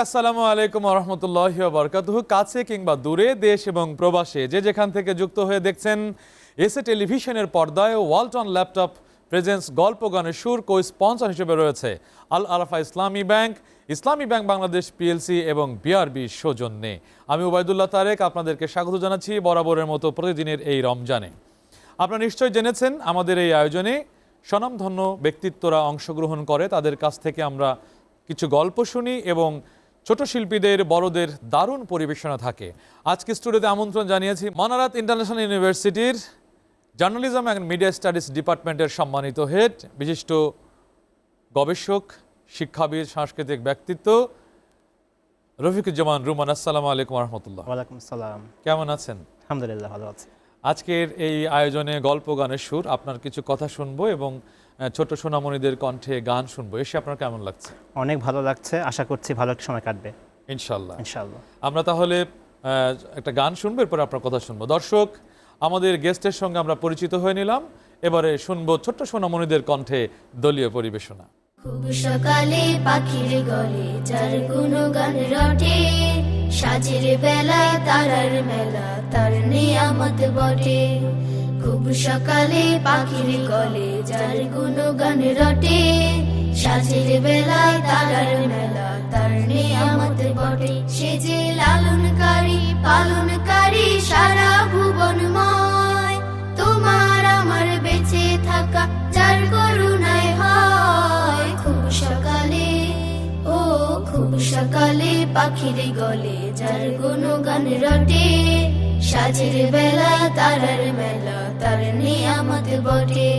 আসসালামু আলাইকুম রহমতুল্লাহ বরকাতুহ কাছে কিংবা দূরে, দেশ এবং প্রবাসে যে যেখান থেকে যুক্ত হয়ে দেখছেন এসে টেলিভিশনের পর্দায় ওয়ালটন ল্যাপটপ প্রেজেন্স গল্প গানের সুর কো স্পন্সর হিসেবে রয়েছে আল Arafa Islami bank Islami bank Bangladesh PLC এবং বিআরবি সৌজন্যে। আমি ওবায়দুল্লাহ তারেক, আপনাদেরকে স্বাগত জানাচ্ছি বরাবরের মতো প্রতিদিনের এই রমজানে। আপনারা নিশ্চয়ই জেনেছেন, আমাদের এই আয়োজনে স্বনামধন্য ব্যক্তিত্বরা অংশগ্রহণ করে। তাদের কাছ থেকে আমরা কিছু গল্প শুনি এবং ছোট শিল্পীদের বড়দের দারুণ পরিবেশনা থাকে। আজকে স্টুডিওতে আমন্ত্রণ জানিয়েছি মনারাত ইন্টারন্যাশনাল ইউনিভার্সিটির জার্নালিজম অ্যান্ড মিডিয়া স্টাডিজ ডিপার্টমেন্টের সম্মানিত হেড বিশিষ্ট গবেষক শিক্ষাবিদ সাংস্কৃতিক ব্যক্তিত্ব রফিকুজ্জামান রুমান আসসালামু আলাইকুম রহমতুল্লাহ। ওয়ালাইকুম সালাম কেমন আছেন? আলহামদুলিল্লাহ ভালো আছি। আজকের এই আয়োজনে গল্প গানের সুর আপনার কিছু কথা শুনব এবং ছোট সোনামণিদের কণ্ঠে গান শুনব। এসে আপনার কেমন লাগছে? অনেক ভালো লাগছে। আশা করছি ভালো একটা সময় কাটবে। ইনশাল্লাহ ইনশাল্লাহ আমরা তাহলে একটা গান শুনব এরপর আপনার কথা শুনব। দর্শক আমাদের গেস্টের সঙ্গে আমরা পরিচিত হয়ে নিলাম। এবারে শুনব ছোট্ট সোনামণিদের কণ্ঠে দলীয় পরিবেশনা। খুব সকালে পাখির গলে যার গুণগান রটে সাজের বেলায় তারার মেলা তার নিয়ামত বটে। খুব সকালে পাখির গলে যার গুণগান রটে। সাজের বেলায় তারার মেলা, তার নিয়ামত বটে। সে যে লালনকারী, পালনকারী সারা ভুবনময়। তোমার আমার বেঁচে থাকা, যার করুণায় হয়। খুব সকালে, ও খুব সকালে পাখির গলে, যার গুণগান রটে। সাজের বেলা, তারার মেলা, তার নিয়ামত বটে।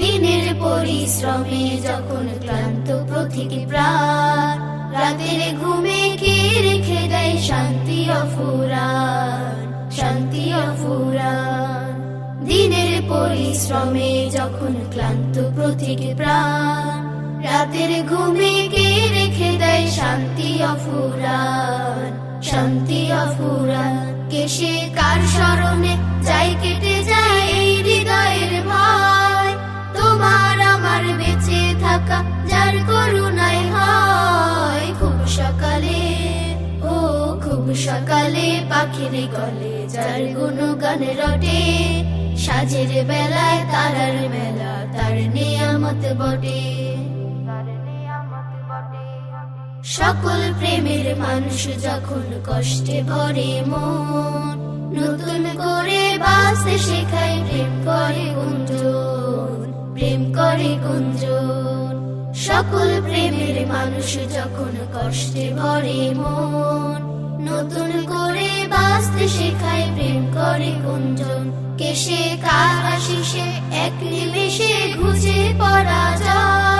দিনের পরিশ্রমে যখন ক্লান্ত প্রতীক প্রাণ, রাতের ঘুমে কে রেখে দেয় শান্তি অফুরান শান্তি অফুরান দিনের পরিশ্রমে যখন ক্লান্ত প্রতীক প্রাণ, রাতের ঘুমে কে রেখে দেয় শান্তি অফুরান শান্তি অফুরান কেসে কার স্মরণে যাই কেটে যায় এই হৃদয়ের ভয়। তোমার আমার বেঁচে থাকা, যার করুণায় হয়। খুব সকালে, ও খুব সকালে পাখির গলে যার গুণগান রটে। সাজের বেলায় তারার বটে তার নিয়ামত বটে। সকল প্রেমের মানুষ যখন কষ্টে ভরে মন, নতুন করে বাঁচতে শেখায় প্রেম করে গুঞ্জন, প্রেম করে গুঞ্জন। সকল প্রেমের মানুষ যখন কষ্টে ভরে মন, নতুন করে বাঁচতে শেখায় প্রেম করে গুঞ্জন। কেসে কার আশিসে এক নিমেষে ঘুচে পড়া যায়।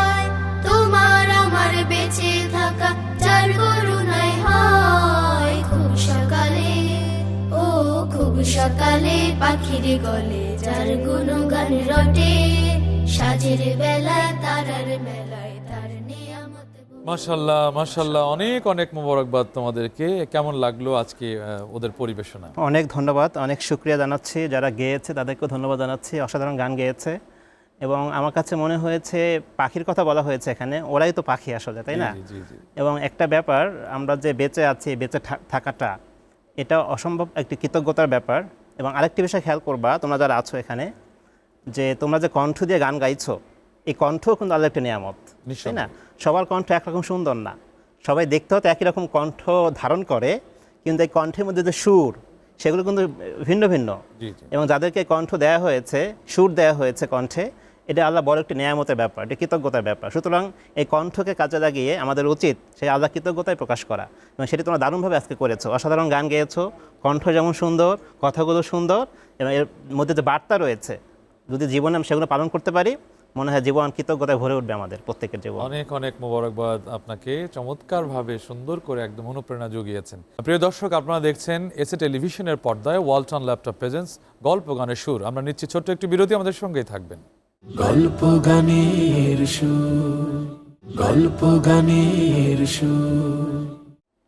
সকালে পাখির গলে যার গুণগান রটে সাজের বেলা তারার মেলায় তার নিয়ামত মাশাল্লাহ মাশাল্লাহ অনেক অনেক মোবারকবাদ তোমাদেরকে। কেমন লাগল আজকে ওদের পরিবেশনা? অনেক ধন্যবাদ অনেক শুক্রিয়া জানাচ্ছি। যারা গেয়েছে তাদেরকেও ধন্যবাদ জানাচ্ছি। অসাধারণ গান গেয়েছে। এবং আমার কাছে মনে হয়েছে পাখির কথা বলা হয়েছে এখানে ওরাই তো পাখি আসলে তাই না? জি, জি, জি। এবং একটা ব্যাপার আমরা যে বেঁচে আছি বেঁচে থা- থাকাটা এটা অসম্ভব একটি কৃতজ্ঞতার ব্যাপার এবং আরেকটি বিষয় খেয়াল করবা তোমরা যারা আছো এখানে যে তোমরা যে কণ্ঠ দিয়ে গান গাইছো এই কণ্ঠও কিন্তু আল্লাহ একটি নিয়ামত তাই না? সবার কণ্ঠ একরকম সুন্দর না। সবাই দেখতে হতো একই রকম কণ্ঠ ধারণ করে কিন্তু এই কণ্ঠের মধ্যে যে সুর সেগুলো কিন্তু ভিন্ন ভিন্ন। এবং যাদেরকে কণ্ঠ দেওয়া হয়েছে সুর দেওয়া হয়েছে কণ্ঠে এটা আল্লাহ বড় একটি নিয়ামতের ব্যাপার এটা কৃতজ্ঞতার ব্যাপার। সুতরাং এই কণ্ঠকে কাজে লাগিয়ে আমাদের উচিত সেই আল্লাহ কৃতজ্ঞতায় প্রকাশ করা। এবং সেটি তোমরা দারুণভাবে আজকে করেছ। অসাধারণ গান গেয়েছো, কণ্ঠ যেমন সুন্দর, কথাগুলো সুন্দর, এবং এর মধ্যে যে বার্তা রয়েছে, যদি জীবনে আমি সেগুলো পালন করতে পারি, মনে হয় জীবন কৃতজ্ঞতায় ভরে উঠবে আমাদের প্রত্যেকের জীবন। অনেক অনেক মোবারকবাদ আপনাকে। চমৎকারভাবে সুন্দর করে একদম অনুপ্রেরণা জুগিয়েছেন। প্রিয় দর্শক, আপনারা দেখছেন এসে টেলিভিশনের পর্দায় ওয়ালটন ল্যাপটপ প্রেজেন্স গল্প, গানের সুর। আমরা নিচ্ছি ছোট্ট একটি বিরতি, আমাদের সঙ্গেই থাকবেন। গল্প গানের সুর গল্প গানের সুর।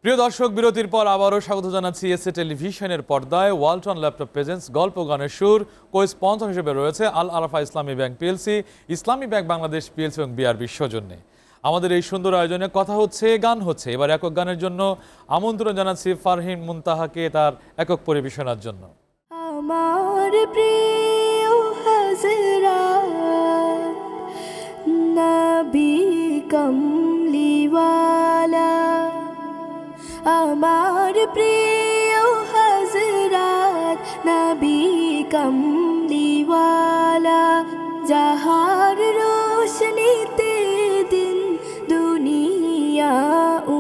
প্রিয় দর্শক বিরতির পর আবারও স্বাগত জানাচ্ছি এসএ টেলিভিশনের পর্দায়। ওয়ালটন ল্যাপটপ প্রেজেন্স গল্প গানের সুর কো স্পন্সর হিসেবে রয়েছে Al Arafa Islami bank PLC Islami bank Bangladesh PLC এবং বিআরবি সৌজন্যে আমাদের এই সুন্দর আয়োজনে কথা হচ্ছে গান হচ্ছে। এবার একক গানের জন্য আমন্ত্রণ জানাচ্ছি ফারহিন মুনতাহাকে তার একক পরিবেশনার জন্য। আমার প্রিয় কমলিওয়ালা, আমার প্রিয় হজরত নবী কমলিওয়ালা, যাহার রোশনীতে দিন দুনিয়া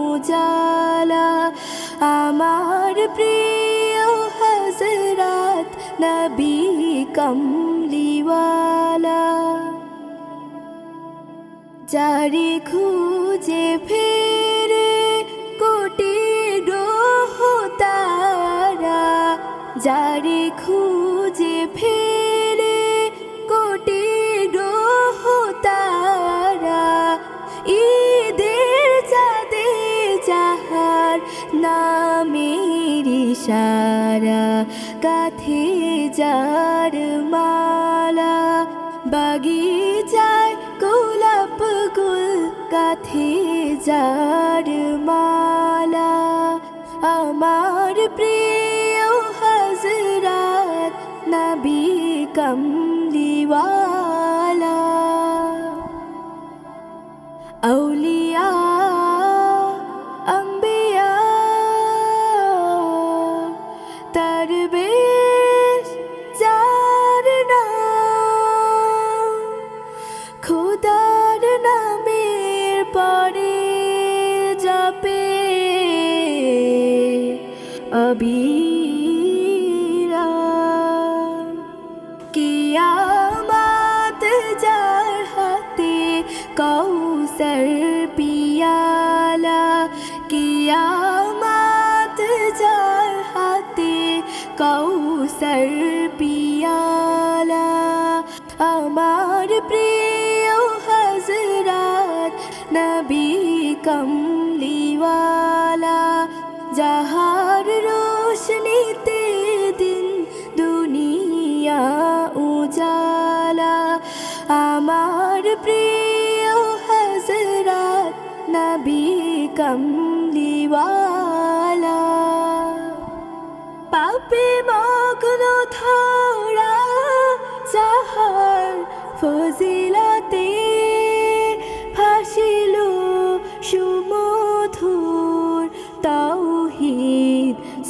উজালা, আমার প্রিয় হজরত নবী কমলিওয়ালা। যারে খুঁজে ফেরে কোটি গ্রহ তারা, যারে খুঁজে ফেরে কোটি গ্রহ তারা, ঈদের চাঁদে যাহার নামের ইশারা কাথে যার মালা বাগিচায় যার মালা। আমার প্রিয় হজরত নবী কমলিওয়ালা। আউলিয়া কমলিওয়ালা, যাহার রোশনীতে দিন দুনিয়া উজালা। আমার প্রিয় হজরত নবী কমলিওয়ালা, পাপে মগ্ন ধরা যাহার ফজিলতে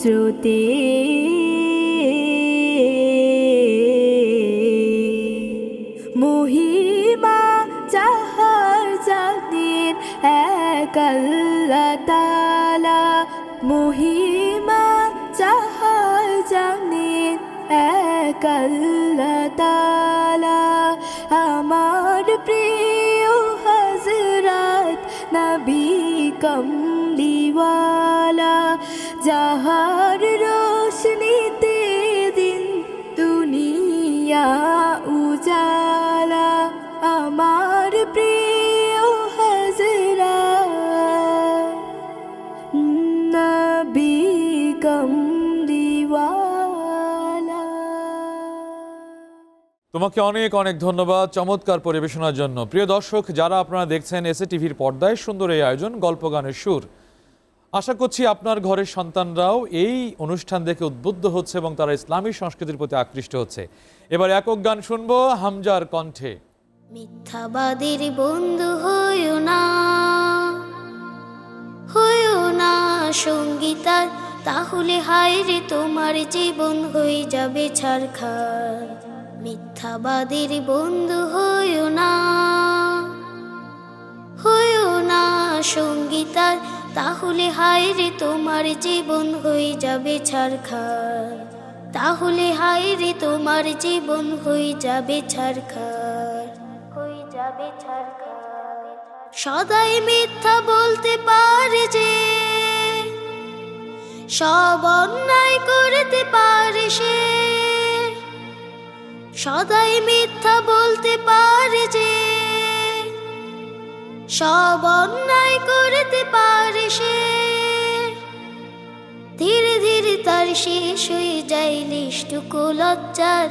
তাওহীদ মহিমা যাহার জানেন এক আল্লাহ মহিমা যাহার জানেন এক আল্লাহ তাআলা। আমার প্রিয় হজরত নবী কমলিওয়ালা। যাহার রোশনীতে দিন দুনিয়া উজালা, আমার প্রিয় হজরত নবী তোমাকে অনেক অনেক ধন্যবাদ চমৎকার পরিবেশনার জন্য। প্রিয় দর্শক, যারা আপনারা দেখছেন এসএ টিভির পর্দায়, সুন্দর এই আয়োজন গল্প গানের সুর। আশা করছি আপনার ঘরের সন্তানরাও এই অনুষ্ঠান দেখে উদ্বুদ্ধ হচ্ছে এবং তারা ইসলামী সংস্কৃতির প্রতি আকৃষ্ট হচ্ছে। এবার একক গান শুনব হামজার কণ্ঠে। মিথ্যাবাদীর বন্ধু হইও না হইও না সঙ্গীতার, তাহলে হায় রে তোমার জীবন হয়ে যাবে ছারখার। মিথ্যাবাদীর বন্ধু হইও না হইও না সঙ্গীতার তাহলে হায় রে তোমার জীবন হয়ে যাবে ছারখার। তাহলে হায় রে তোমার জীবন হয়ে যাবে ছারখার। হয়ে যাবে ছারখার। সদাই মিথ্যা বলতে পারে যে, সব অন্যায় করতে পারে সে। সদাই মিথ্যা বলতে পারে যে সব অন্যায় করতে পারে সে। ধীরে ধীরে তার শেষ হয়ে যায় লিষ্টুকু লজ্জার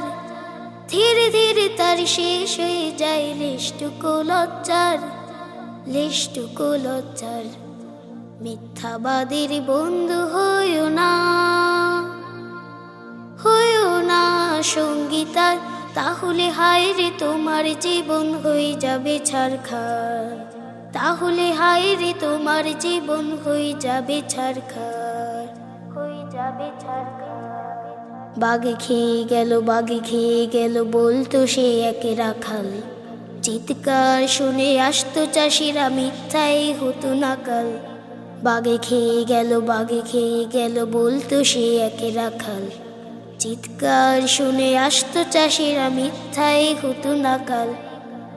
ধীরে ধীরে তার শেষ হয়ে যায় লিষ্টুকু লজ্জার লেশটুকু লজ্জার মিথ্যাবাদীর বন্ধু হইও না। হইও না সঙ্গীতার তাহলে হায় রে তোমার জীবন হয়ে যাবে ছারখার। তাহলে হায় রে তোমার জীবন হয়ে যাবে ছারখার। হয়ে যাবে ছারখার। বাগে খেয়ে গেল বাগে খেয়ে গেল বলতো সে একে রাখাল। চিৎকার শুনে আসতো চাষিরা মিথ্যাই হতো নাকাল। বাগে খেয়ে গেল বাগে খেয়ে গেল বলতো সে একে রাখাল। চিৎকার শুনে আসতো চাষিরা মিথ্যাই হতো নাকাল।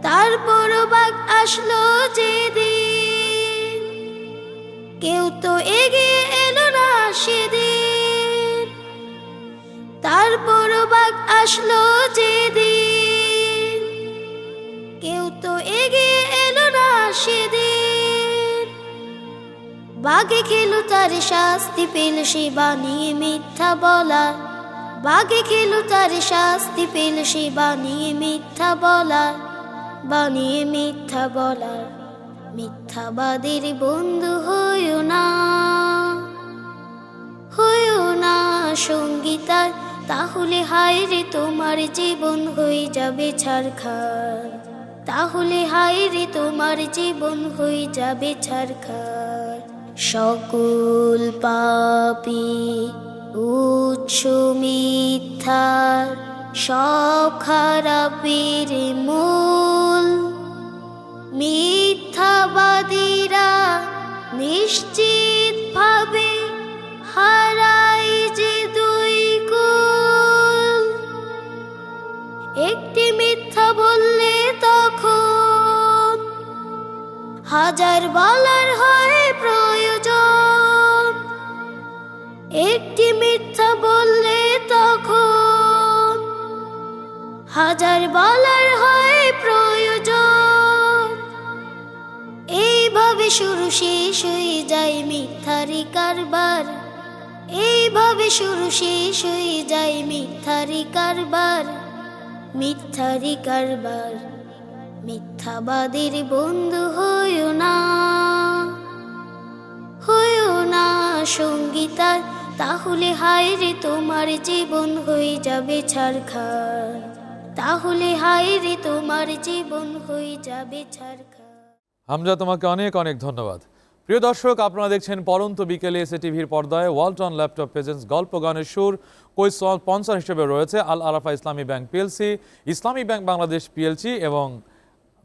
তারপরও বাঘ আসলো যেদিন। কেউ তো এগিয়ে এলো না সেদিন। তারপরও বাঘ আসলো যেদিন। কেউ তো এগিয়ে এলো না সেদিন। বাঘে খেলো তার শাস্তি পেল সে বানিয়ে মিথ্যা বলা বাঘে খেলো তার শাস্তি পেল সে বানিয়ে মিথ্যা বলা বানিয়ে মিথ্যা বলার, মিথ্যাবাদের বন্ধু হইও না। হইও না সঙ্গীতার, তাহলে হায় রে তোমার জীবন হয়ে যাবে ছারখার তাহলে হায় রে তোমার জীবন হয়ে যাবে ছারখার সকল পাপি, উৎস মিথ্যার সব খারাপের মূল। মিথ্যাবাদীরা নিশ্চিত ভাবে হারাই যে দুই কুল একটি মিথ্যা বললে তখন হাজার বলার হয় প্রয়োজন। একটি মিথ্যা বললে তখন হাজার বলার হয় প্রয়োজন। এইভাবে শুরু শেষ হয়ে যায় মিথ্যারি কারবার। এইভাবে শুরু শেষ হয়ে যায় মিথ্যারি কারবার। মিথ্যারি কারবার, মিথ্যাবাদের বন্ধু হইও না। হইও না সঙ্গীতার, তাহলে হায় রে তোমার জীবন হয়ে যাবে ছারখার তাহলে হায় রে তোমার জীবন হয়ে যাবে হামজা তোমাকে অনেক অনেক ধন্যবাদ। প্রিয় দর্শক আপনারা দেখছেন পরন্ত বিকেলে এসে টিভির পর্দায় ওয়ালটন ল্যাপটপ প্রেজেন্স গল্প গানের সুর কৈস স্পন্সর হিসেবে রয়েছে Al Arafah Islami Bank PLC Islami Bank Bangladesh PLC এবং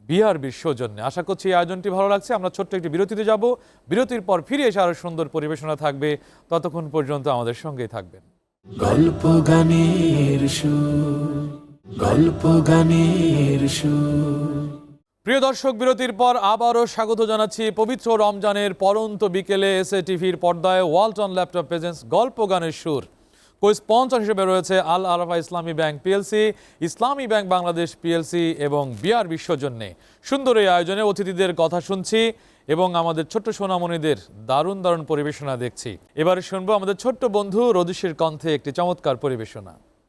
বিআরবির সৌজন্যে আশা করছি এই আয়োজনটি ভালো লাগছে। আমরা ছোট্ট একটি বিরতিতে যাব। বিরতির পর ফিরে এসে আরও সুন্দর পরিবেশনা থাকবে। ততক্ষণ পর্যন্ত আমাদের সঙ্গেই থাকবেন। গল্প গানের সুর। গল্প গানের প্রিয় দর্শক, বিরতির পর আবারও স্বাগত জানাচ্ছি পবিত্র রমজানের পরন্ত বিকেলে এসে টিভির পর্দায় ওয়ালটন ল্যাপটপ প্রেজেন্স গল্প গানের সুর। কো স্পন্সর হিসেবে রয়েছে Al Arafah Islami Bank PLC, Islami Bank Bangladesh PLC এবং বিআর বিশ্বজন্যে। সুন্দর এই আয়োজনে অতিথিদের কথা শুনছি এবং আমাদের ছোট্ট সোনামণিদের দারুণ দারুণ পরিবেশনা দেখছি। এবারে শুনব আমাদের ছোট্ট বন্ধু রদিশের কণ্ঠে একটি চমৎকার পরিবেশনা।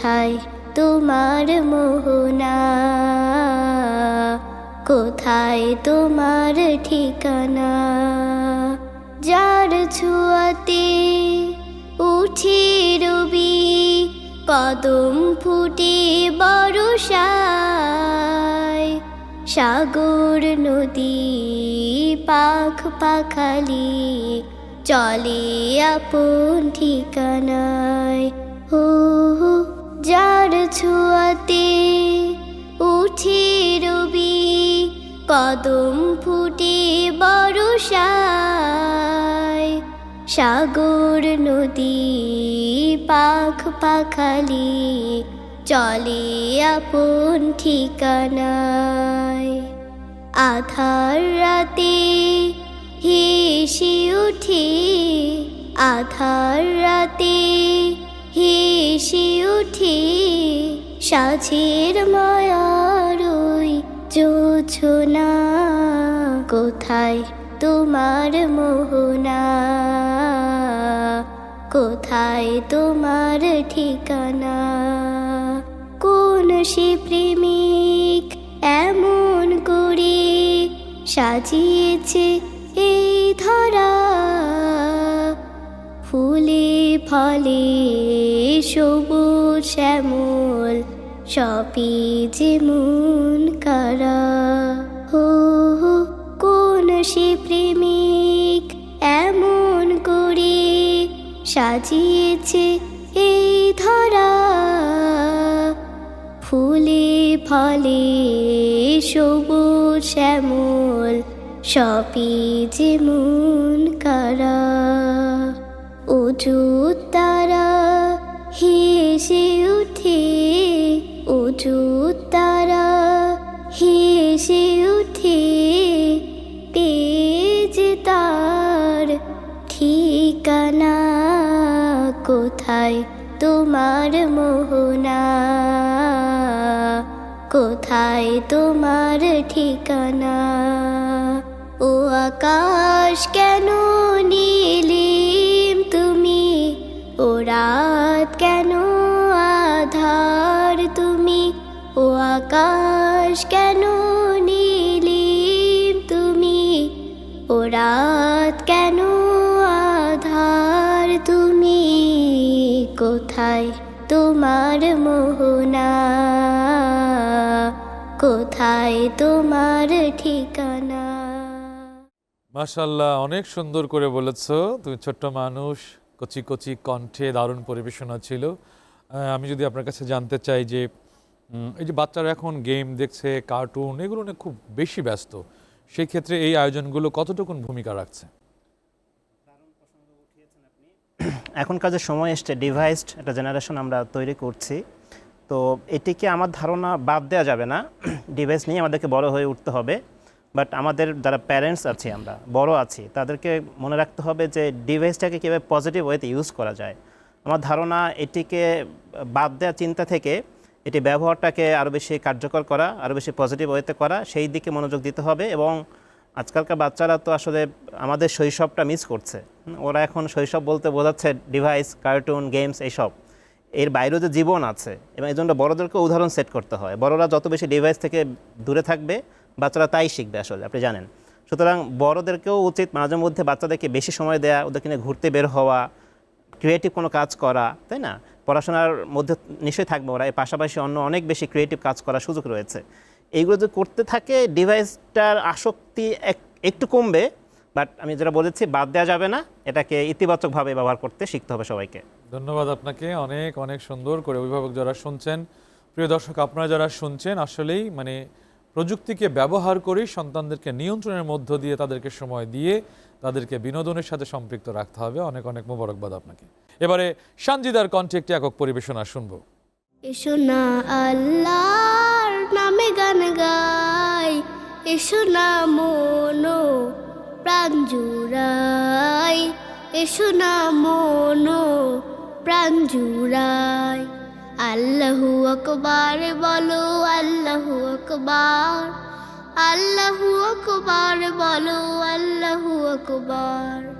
কোথায় তোমার মোহনা? কোথায় তোমার ঠিকানা? যার ছুয়াতে উঠি রবি কদম ফুটে বরসায় সাগর নদী পাখ পাখালি চলে আপন ঠিকানায়। হো হো, যার ছোঁয়াতে উঠে রবি, কদম ফুটে বরসায় সাগর, নদী, পাখ পাখালি চলে আপন ঠিকানায়। আধার রাতে হেসে উঠে, আধার রাতে হেসে উঠে সাঝের মায়ার ওই জোছনা কোথায় তোমার মোহনা? কোথায় তোমার ঠিকানা? কোন সে প্রেমিক এমন করে সাজিয়েছে এই ধরা? ফুলে ফলে সবুজ শ্যামল সপি যেমন কারা। হো কোন সে প্রেমিক এমন করে সাজিয়েছে এই ধরা। ফুলে ফলে সবুজ শ্যামল সপি যেমন কারা। উঁচু তারা, হেসে উঠে উঁচু তারা, হেসে উঠে, পেজ তার ঠিকানা কোথায়? তোমার মোহনা কোথায়? তোমার ঠিকানা? ও আকাশ কেন আকাশ কেন নীলিম তুমি ও রাত কেন আধার? তুমি কোথায়? তোমার মোহনা। কোথায় তোমার ঠিকানা? মাশাল্লাহ অনেক সুন্দর করে বলেছ। তুমি ছোট্ট মানুষ, কচি কচি কণ্ঠে দারুণ পরিবেশনা ছিল। আমি যদি আপনার কাছে জানতে চাই যে এই যে বাচ্চারা এখন গেম দেখছে, কার্টুন, এগুলো নিয়ে খুব বেশি ব্যস্ত। সেই ক্ষেত্রে এই আয়োজনগুলো কতটুকুন ভূমিকা রাখছে? এখনকার যে সময় এসছে ডিভাইসড একটা জেনারেশন আমরা তৈরি করছি। তো এটিকে আমার ধারণা বাদ দেওয়া যাবে না। ডিভাইস নিয়ে আমাদেরকে বড় হয়ে উঠতে হবে। বাট আমাদের যারা প্যারেন্টস আছি আমরা, বড় আছি, তাদেরকে মনে রাখতে হবে যে ডিভাইসটাকে কীভাবে পজিটিভ ওয়েতে ইউজ করা যায়। আমার ধারণা এটিকে বাদ দেওয়া চিন্তা থেকে এটি ব্যবহারটাকে আরও বেশি কার্যকর করা আরও বেশি পজিটিভ ওয়েতে করা, সেই দিকে মনোযোগ দিতে হবে এবং আজকালকার বাচ্চারা তো আসলে আমাদের শৈশবটা মিস করছে। ওরা এখন শৈশব বলতে বোঝাচ্ছে ডিভাইস কার্টুন গেমস এইসব। এর বাইরেও যে জীবন আছে, এবং এই জন্য বড়োদেরকে উদাহরণ সেট করতে হয়। বড়রা যত বেশি ডিভাইস থেকে দূরে থাকবে, বাচ্চারা তাই শিখবে আসলে, আপনি জানেন। সুতরাং বড়দেরকেও উচিত মাঝে মধ্যে বাচ্চাদেরকে বেশি সময় দেওয়া ওদেরকে নিয়ে ঘুরতে বের হওয়া ক্রিয়েটিভ কোনো কাজ করা, তাই না? পড়াশোনার মধ্যে নিশ্চয়ই থাকবে ওরা। এর পাশাপাশি অন্য অনেক বেশি ক্রিয়েটিভ কাজ করার সুযোগ রয়েছে। এইগুলো যদি করতে থাকে ডিভাইসটার আসক্তি এক- একটু কমবে বাট আমি যেটা বলেছি, বাদ দেওয়া যাবে না। এটাকে ইতিবাচকভাবে ব্যবহার করতে শিখতে হবে সবাইকে। ধন্যবাদ আপনাকে। অনেক অনেক সুন্দর করে অভিভাবক যারা শুনছেন, প্রিয় দর্শক, আপনারা যারা শুনছেন, আসলেই মানে প্রযুক্তিকে ব্যবহার করেই সন্তানদেরকে নিয়ন্ত্রণের মধ্য দিয়ে তাদেরকে সময় দিয়ে তাদেরকে বিনোদনের সাথে সম্পৃক্ত রাখতে হবে। অনেক অনেক মোবারকবাদ আপনাকে। এবারে সানজিদার কণ্ঠে একটি একক পরিবেশনা শুনব। এসো না আল্লাহর নামে গান গাই, এসো না মনো প্রাণ জুড়াই, এসো না মনো প্রাণ জুড়াই। আল্লাহু আকবার, বলো আল্লাহু আকবার আল্লাহু আকবার, বলো আল্লাহু আকবার।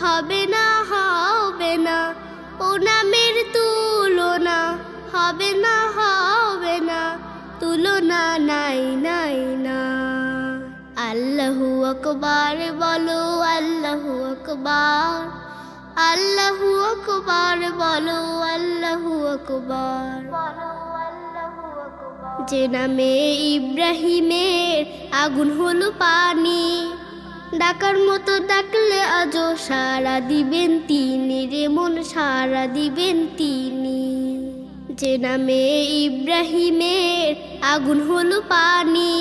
হবে না হবে না। ও নামের তুলনা হবে না হবে না। তুলনা নাই নাই, না। আল্লাহু আকবার, বলো আল্লাহু আকবার। আল্লাহু আকবার, বলো আল্লাহু আকবার। যে নামে ইব্রাহিমের আগুন হলো পানি। ডাকার মতো ডাকলে আজও সারা দিবেন তিনি রে, মন সারা দিবেন তিনি। যে নামে ইব্রাহিমের আগুন হলো পানি,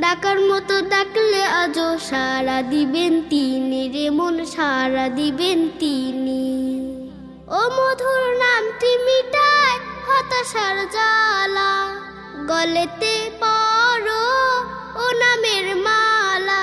ডাকার মতো ডাকলে আজও সারা দিবেন তিনি রে, মন সারা দিবেন তিনি। ও মধুর নামটি মিটায় হতাশার জ্বালা, গলেতে পড়ো ও নামের মালা।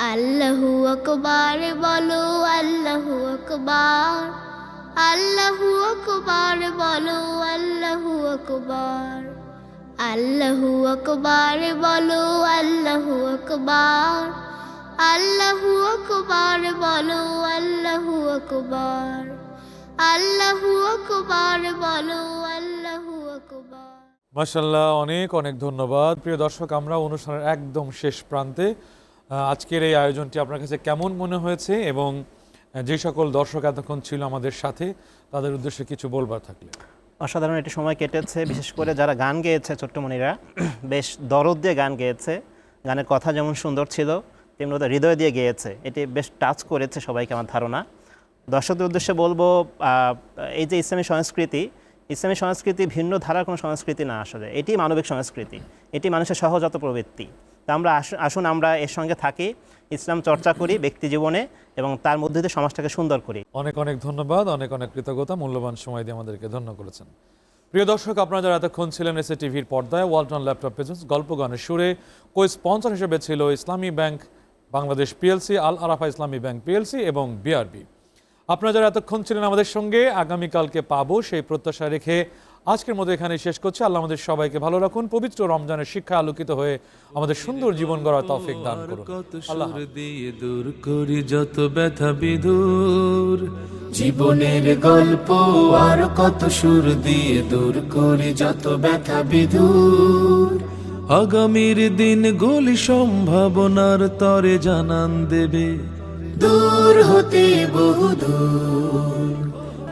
আল্লাহু আকবার, বলো আল্লাহু আকবার। আল্লাহু আকবার, বলো আল্লাহু আকবার। আল্লাহু আকবার, বলো আল্লাহু আকবার। আল্লাহু আকবার, বলো আল্লাহু আকবার। আল্লাহু আকবার, বলো আল্লাহু আকবার। মাসাল্লাহ অনেক অনেক ধন্যবাদ। প্রিয় দর্শক, আমরা অনুষ্ঠানের একদম শেষ প্রান্তে আজকের এই আয়োজনটি আপনার কাছে কেমন মনে হয়েছে এবং যে সকল দর্শক এতক্ষণ ছিল আমাদের সাথে, তাদের উদ্দেশ্যে কিছু বলবার থাকলে। অসাধারণ একটি সময় কেটেছে, বিশেষ করে যারা গান গেয়েছে ছোট্টমণিরা, বেশ দরদ দিয়ে গান গেয়েছে। গানের কথা যেমন সুন্দর ছিল, তেমনি ওদের হৃদয় দিয়ে গেয়েছে। এটি বেশ টাচ করেছে সবাইকে আমার ধারণা। দর্শকদের উদ্দেশ্যে বলব এই যে ইসলামী সংস্কৃতি ইসলামী সংস্কৃতি ভিন্ন ধারার কোনো সংস্কৃতি না আসলে। এটি মানবিক সংস্কৃতি। এটি মানুষের সহজাত প্রবৃত্তি। তা আমরা আসুন- আমরা এর সঙ্গে থাকি, ইসলাম চর্চা করি ব্যক্তি জীবনে এবং তার মধ্যে দিয়ে সমাজটাকে সুন্দর করি। অনেক অনেক ধন্যবাদ, অনেক অনেক কৃতজ্ঞতা, মূল্যবান সময় দিয়ে আমাদেরকে ধন্য করেছেন। প্রিয় দর্শক, আপনারা যারা এতক্ষণ ছিলেন এসে টিভির পর্দায়, ওয়ালটন ল্যাপটপ প্রেজেন্স গল্প গানের সুরে কো স্পন্সর হিসেবে ছিল Islami Bank, Bangladesh PLC, Al Arafah Islami Bank PLC এবং বিআরবি। আপনারা যারা এতক্ষণ ছিলেন আমাদের সঙ্গে, আগামীকালকে পাবো সেই প্রত্যাশা রেখে আজকের মতো এখানে শেষ করছি। আল্লাহ আমাদের সবাইকে ভালো রাখুন পবিত্র রমজানের শিক্ষা আলোকিত হয়ে আমাদের সুন্দর জীবন গড়ার তৌফিক দান করুন। কত আল্লাহ দিয়ে দূর করি যত ব্যথা বিদূর জীবনের গল্প আর কত সুর দিয়ে দূর করি যত ব্যথা বিদূর আগামীর দিন গুলি সম্ভাবনার তরে জানান দেবে। দূর হতে বহু দূর